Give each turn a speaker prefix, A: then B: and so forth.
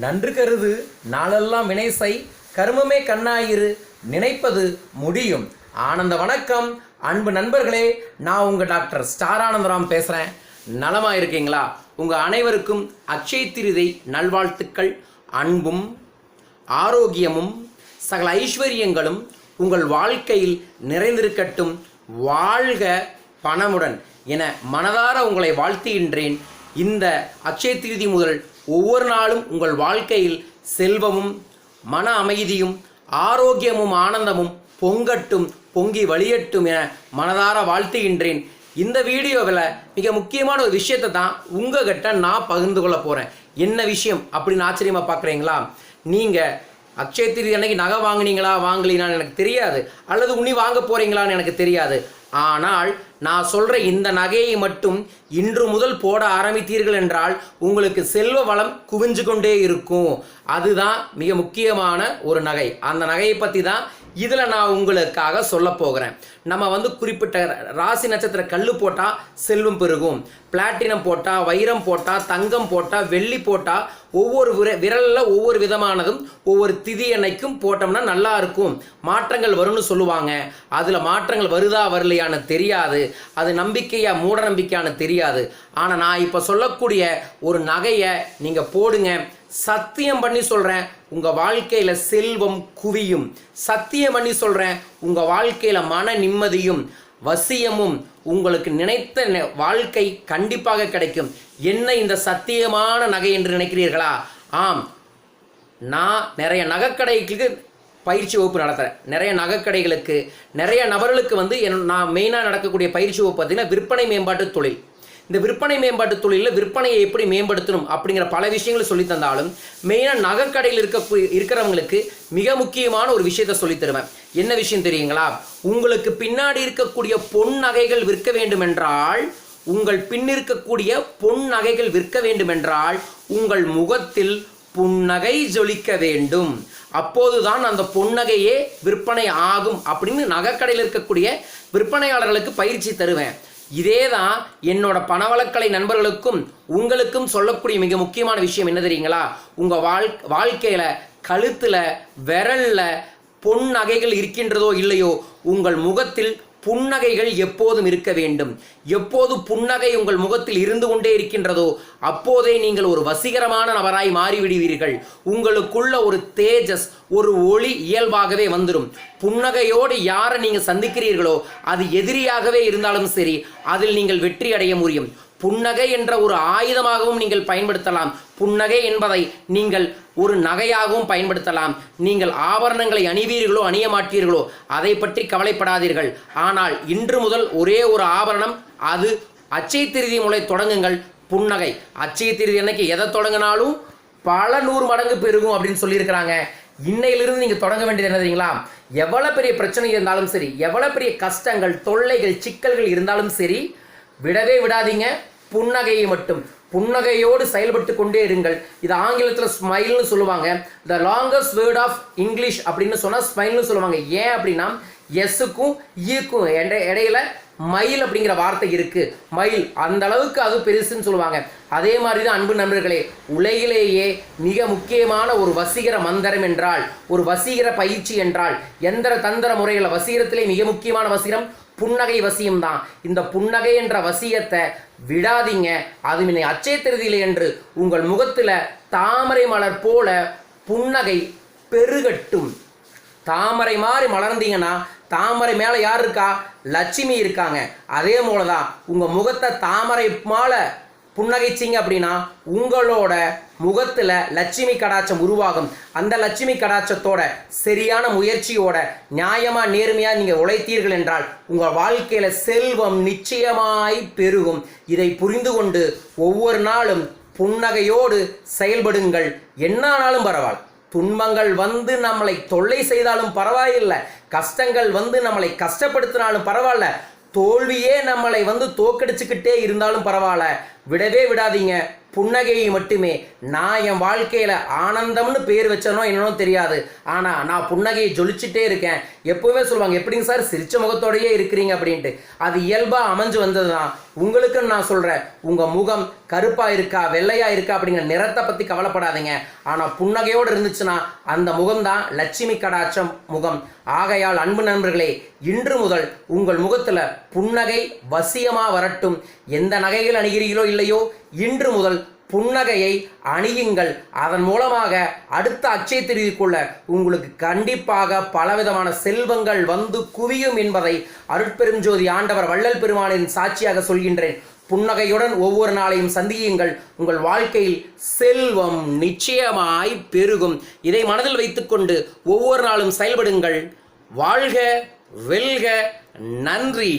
A: நன்று கருது நாளெல்லாம் வினைசை கருமமே கண்ணாயிரு நினைப்பது முடியும். ஆனந்த வணக்கம். அன்பு நண்பர்களே நான் உங்கள் டாக்டர் ஸ்டார் ஆனந்தராம் பேசுகிறேன் நலமாக இருக்கீங்களா உங்கள் அனைவருக்கும் அக்ஷய திருதை நல்வாழ்த்துக்கள். அன்பும் ஆரோக்கியமும் சகல ஐஸ்வர்யங்களும் உங்கள் வாழ்க்கையில் நிறைந்திருக்கட்டும். வாழ்க பணமுடன் என மனதார உங்களை வாழ்த்துகின்றேன். இந்த அக்ஷய திருதி முதல் ஒவ்வொரு நாளும் உங்கள் வாழ்க்கையில் செல்வமும் மன அமைதியும் ஆரோக்கியமும் ஆனந்தமும் பொங்கட்டும் பொங்கி வழியட்டும் என மனதார வாழ்த்துகின்றேன். இந்த வீடியோவில் மிக முக்கியமான ஒரு விஷயத்தை தான் உங்ககிட்ட நான் பகிர்ந்து கொள்ள போகிறேன் என்ன விஷயம் அப்படின்னு ஆச்சரியமாக பார்க்குறீங்களா? நீங்கள் அக்ஷய திருதி அன்னைக்கு நகை வாங்குனீங்களா வாங்கலீங்களான்னு எனக்கு தெரியாது. அல்லது உன்னி வாங்க போகிறீங்களான்னு எனக்கு தெரியாது. ஆனால் நான் சொல்கிற இந்த நகையை மட்டும் இன்று முதல் போட ஆரம்பித்தீர்கள் என்றால் உங்களுக்கு செல்வ வளம் குவிஞ்சு கொண்டே இருக்கும். அதுதான் மிக முக்கியமான ஒரு நகை. அந்த நகையை பற்றி தான் இதில் நான் உங்களுக்காக சொல்ல போகிறேன். நம்ம வந்து குறிப்பிட்ட ராசி நட்சத்திர கல் போட்டால் செல்வம் பெருகும். பிளாட்டினம் போட்டால் வைரம் போட்டால் தங்கம் போட்டால் வெள்ளி போட்டால் ஒவ்வொரு விர விரலில் ஒவ்வொரு விதமானதும் ஒவ்வொரு திதி அன்னைக்கும் போட்டோம்னா நல்லா இருக்கும். மாற்றங்கள் வரும்னு சொல்லுவாங்க. அதில் மாற்றங்கள் வருதா வரலையா நம்பிக்கையான தெரியாது. அது நம்பிக்கையா மூட நம்பிக்கையான தெரியாது. ஆனால் நான் இப்போ சொல்லக்கூடிய ஒரு நகையை நீங்கள் போடுங்க. சத்தியம் பண்ணி சொல்கிறேன் உங்கள் வாழ்க்கையில் செல்வம் குவியும். சத்தியம் பண்ணி சொல்கிறேன் உங்கள் வாழ்க்கையில் மன நிம்மதியும் வசியமும் உங்களுக்கு நினைத்த வாழ்க்கை கண்டிப்பாக கிடைக்கும். என்ன இந்த சத்தியமான நகை என்று நினைக்கிறீர்களா? ஆம். நான் நிறைய நகைக்கடைகளுக்கு பயிற்சி வகுப்பு நடத்துகிறேன் நிறைய நகைக்கடைகளுக்கு நிறைய நபர்களுக்கு வந்து என் நான் மெயினாக நடக்கக்கூடிய பயிற்சி வகுப்பு பார்த்தீங்கன்னா விற்பனை மேம்பாட்டு தொழில். இந்த விற்பனை மேம்பாட்டு தொழிலில் விற்பனையை எப்படி மேம்படுத்தணும் அப்படிங்கிற பல விஷயங்களை சொல்லி தந்தாலும் மெயினாக நகைக்கடையில் இருக்க இருக்கிறவங்களுக்கு மிக முக்கியமான ஒரு விஷயத்தை சொல்லித்தருவேன் என்ன விஷயம் தெரியுங்களா? உங்களுக்கு பின்னாடி இருக்கக்கூடிய பொன் நகைகள் விற்க வேண்டுமென்றால் உங்கள் பின்னிருக்கக்கூடிய பொன் நகைகள் விற்க வேண்டுமென்றால் உங்கள் முகத்தில் புன்னகை ஜொலிக்க வேண்டும். அப்போதுதான் அந்த புன்னகையே விற்பனை ஆகும் அப்படின்னு நகைக்கடையில் இருக்கக்கூடிய விற்பனையாளர்களுக்கு பயிற்சி தருவேன். இதே தான் என்னோட பணவளக்கலை நண்பர்களுக்கும் உங்களுக்கும் சொல்லக்கூடிய மிக முக்கியமான விஷயம் என்ன தெரியுங்களா? உங்கள் வாழ் வாழ்க்கையில் கழுத்தில் விரலில் பொன் நகைகள் இருக்கின்றதோ இல்லையோ உங்கள் முகத்தில் புன்னகைகள் எப்போதும் இருக்க வேண்டும். எப்போது புன்னகை உங்கள் முகத்தில் இருந்து கொண்டே இருக்கின்றதோ அப்போதே நீங்கள் ஒரு வசீகரமான நபராய் மாறிவிடுவீர்கள். உங்களுக்குள்ள ஒரு தேஜஸ் ஒரு ஒளி இயல்பாகவே வந்துடும் புன்னகையோடு யாரை நீங்கள் சந்திக்கிறீர்களோ அது எதிரியாகவே இருந்தாலும் சரி அதில் நீங்கள் வெற்றி அடைய முடியும். புன்னகை என்ற ஒரு ஆயுதமாகவும் நீங்கள் பயன்படுத்தலாம். புன்னகை என்பதை நீங்கள் ஒரு நகையாகவும் பயன்படுத்தலாம். நீங்கள் ஆபரணங்களை அணிவீர்களோ அணிய மாட்டீர்களோ அதை பற்றி கவலைப்படாதீர்கள். ஆனால் இன்று முதல் ஒரே ஒரு ஆபரணம் அது அச்சய திருதி முறை தொடங்குங்கள். புன்னகை. அச்சய திருதி அன்னைக்கு எதை தொடங்கினாலும் பல நூறு மடங்கு பெருகும் அப்படின்னு சொல்லியிருக்கிறாங்க. இன்னையிலிருந்து நீங்கள் தொடங்க வேண்டியது என்ன தெரியுங்களா? எவ்வளோ பெரிய பிரச்சனை இருந்தாலும் சரி எவ்வளோ பெரிய கஷ்டங்கள் தொல்லைகள் சிக்கல்கள் இருந்தாலும் சரி விடவே விடாதீங்க. புன்னகையை மட்டும் புன்னகையோடு செயல்பட்டு கொண்டே இருங்கள். இது ஆங்கிலத்தில் ஸ்மைல்னு சொல்லுவாங்க. The longest word of English அப்படின்னு சொன்னால் ஸ்மைல்னு சொல்லுவாங்க. ஏன் அப்படின்னா எஸ்ஸுக்கும் ஈக்கும் e இடையில மயில் அப்படிங்கிற வார்த்தை இருக்கு. மயில் அந்த அளவுக்கு அது பெருசுன்னு சொல்லுவாங்க. அதே மாதிரி தான் அன்பு நண்பர்களே உலகிலேயே மிக முக்கியமான ஒரு வசீகர மந்திரம் என்றால் ஒரு வசீகர பயிற்சி என்றால் எந்திர தந்திர முறையில் வசீகரத்திலே மிக முக்கியமான வசீகரம் புன்னகை வசியம் தான் இந்த புன்னகை என்ற வசியத்தை விடாதீங்க. அது மின்னை அச்சய என்று உங்கள் முகத்தில் தாமரை மலர் போல புன்னகை பெருகட்டும். தாமரை மாதிரி மலர்ந்தீங்கன்னா தாமரை மேலே யார் இருக்கா? லட்சுமி இருக்காங்க. அதே போல தான் உங்கள் முகத்தை தாமரை மாலை புன்னகைச்சிங்க அப்படின்னா உங்களோட முகத்தில் லட்சுமி கடாச்சம் உருவாகும். அந்த லட்சுமி கடாச்சத்தோட சரியான முயற்சியோட நியாயமாக நேர்மையாக நீங்கள் உழைத்தீர்கள் என்றால் உங்கள் வாழ்க்கையில் செல்வம் நிச்சயமாய் பெருகும். இதை புரிந்து கொண்டு ஒவ்வொரு நாளும் புன்னகையோடு செயல்படுங்கள். என்ன ஆனாலும் பரவாயில்ல. துன்பங்கள் வந்து நம்மளை தொல்லை செய்தாலும் பரவாயில்லை. கஷ்டங்கள் வந்து நம்மளை கஷ்டப்படுத்தினாலும் பரவாயில்ல. தோல்வியே நம்மளை வந்து தோக்கடிச்சுக்கிட்டே இருந்தாலும் பரவாயில்ல. விடவே விடாதீங்க. புன்னகையை மட்டுமே. நான் என் வாழ்க்கையில் ஆனந்தம்னு பேர் வச்சனோ என்னன்னோ தெரியாது. ஆனால் நான் புன்னகையை ஜொலிச்சுட்டே இருக்கேன். எப்போவுமே சொல்லுவாங்க எப்படிங்க சார்? சிரிச்ச முகத்தோடயே இருக்கிறீங்க அப்படின்ட்டு. அது இயல்பாக அமைஞ்சு வந்தது தான் உங்களுக்குன்னு நான் சொல்கிறேன் உங்கள் முகம் கருப்பாக இருக்கா வெள்ளையாக இருக்கா அப்படிங்கிற நிறத்தை பற்றி கவலைப்படாதீங்க. ஆனால் புன்னகையோடு இருந்துச்சுன்னா அந்த முகம்தான் லட்சுமி கடாட்சம் முகம். ஆகையால் அன்பு நண்பர்களே இன்று முதல் உங்கள் முகத்தில் புன்னகை வசியமாக வரட்டும். எந்த நகைகள் அணுகிறீர்களோ இல்லையோ இன்று முதல் புன்னகையை அணியுங்கள். அதன் மூலமாக அடுத்த அச்சய திருதிக்குள்ள உங்களுக்கு கண்டிப்பாக பலவிதமான செல்வங்கள் வந்து குவியும் என்பதை அருட்பெருஞ்சோதி ஆண்டவர் வள்ளல் பெருமானின் சாட்சியாக சொல்கின்றேன். புன்னகையுடன் ஒவ்வொரு நாளையும் சந்தியுங்கள். உங்கள் வாழ்க்கையில் செல்வம் நிச்சயமாய் பெருகும். இதை மனதில் வைத்துக்கொண்டு ஒவ்வொரு நாளும் செயல்படுங்கள். வாழ்க வெல்க நன்றி.